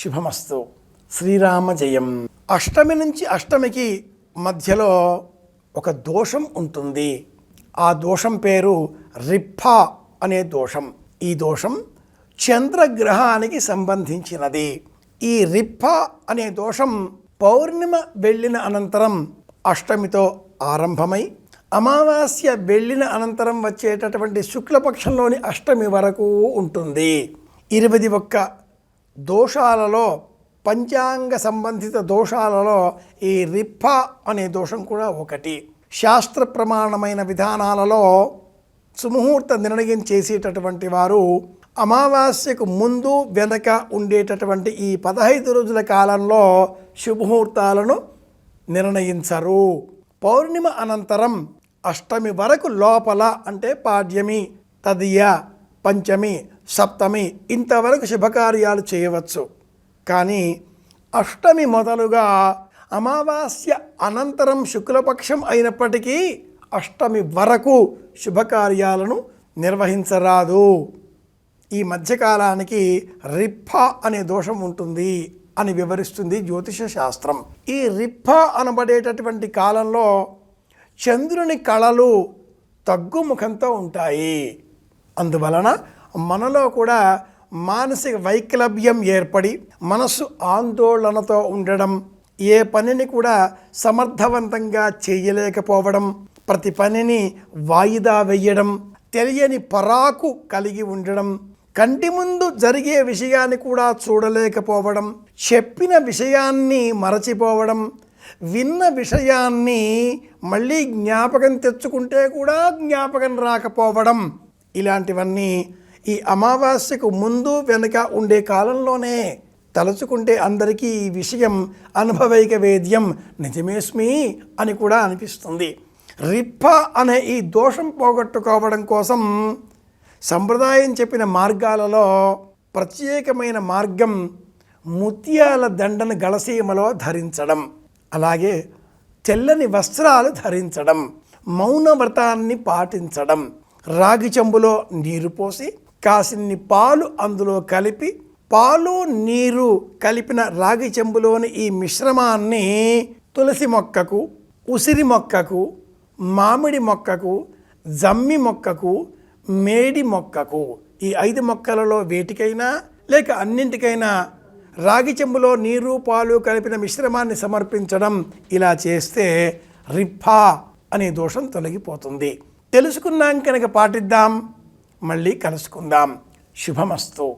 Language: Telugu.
శుభమస్తు. శ్రీరామ జయం అష్టమి నుంచి అష్టమికి మధ్యలో ఒక దోషం ఉంటుంది. ఆ దోషం పేరు రిప్ప అనే దోషం. ఈ దోషం చంద్రగ్రహానికి సంబంధించినది. ఈ రిప్ప అనే దోషం పౌర్ణిమ వెళ్ళిన అనంతరం అష్టమితో ఆరంభమై అమావాస్య వెళ్ళిన అనంతరం వచ్చేటటువంటి శుక్లపక్షంలోని అష్టమి వరకు ఉంటుంది. ఇరవై ఒక్క దోషాలలో పంచాంగ సంబంధిత దోషాలలో ఈ రిప్ప అనే దోషం కూడా ఒకటి. శాస్త్ర ప్రమాణమైన విధానాలలో సుముహూర్త నిర్ణయం చేసేటటువంటి వారు అమావాస్యకు ముందు వెనక ఉండేటటువంటి ఈ పదహైదు రోజుల కాలంలో శుభముహూర్తాలను నిర్ణయించరు. పౌర్ణిమ అనంతరం అష్టమి వరకు లోపల అంటే పాడ్యమి తదియ పంచమి సప్తమి ఇంతవరకు శుభకార్యాలు చేయవచ్చు. కానీ అష్టమి మొదలుగా అమావాస్య అనంతరం శుక్లపక్షం అయినప్పటికీ అష్టమి వరకు శుభకార్యాలను నిర్వహించరాదు. ఈ మధ్యకాలానికి రిప్ప అనే దోషం ఉంటుంది అని వివరిస్తుంది జ్యోతిష శాస్త్రం. ఈ రిప్ప అనబడేటటువంటి కాలంలో చంద్రుని కళలు తగ్గుముఖంతో ఉంటాయి. అందువలన మనలో కూడా మానసిక వైక్లభ్యం ఏర్పడి మనస్సు ఆందోళనతో ఉండడం ఏ పనిని కూడా సమర్థవంతంగా చేయలేకపోవడం ప్రతి పనిని వాయిదా వేయడం తెలియని పరాకు కలిగి ఉండడం కంటి ముందు జరిగే విషయాన్ని కూడా చూడలేకపోవడం చెప్పిన విషయాన్ని మరచిపోవడం విన్న విషయాన్ని మళ్ళీ జ్ఞాపకం తెచ్చుకుంటే కూడా జ్ఞాపకం రాకపోవడం ఇలాంటివన్నీ ఈ అమావాస్యకు ముందు వెనుక ఉండే కాలంలోనే తలుచుకుంటే అందరికీ ఈ విషయం అనుభవైక వేద్యం. నిజమేస్మి అని కూడా అనిపిస్తుంది. రిప్ప అనే ఈ దోషం పోగొట్టుకోవడం కోసం సంప్రదాయం చెప్పిన మార్గాలలో ప్రత్యేకమైన మార్గం ముత్యాల దండను గళసీమలో ధరించడం అలాగే తెల్లని వస్త్రాలు ధరించడం మౌన వ్రతాన్ని పాటించడం రాగి చెంబులో నీరు పోసి కాసిన్ని పాలు అందులో కలిపి పాలు నీరు కలిపిన రాగి చెంబులోని ఈ మిశ్రమాన్ని తులసి మొక్కకు ఉసిరి మొక్కకు మామిడి మొక్కకు జమ్మి మొక్కకు మేడి మొక్కకు ఈ ఐదు మొక్కలలో వేటికైనా లేక అన్నింటికైనా రాగి చెంబులో నీరు పాలు కలిపిన మిశ్రమాన్ని సమర్పించడం ఇలా చేస్తే రిఫా అనే దోషం తొలగిపోతుంది. తెలుసుకున్నాం కనుక పాటిద్దాం. మళ్ళీ కలుసుకుందాం. శుభమస్తు.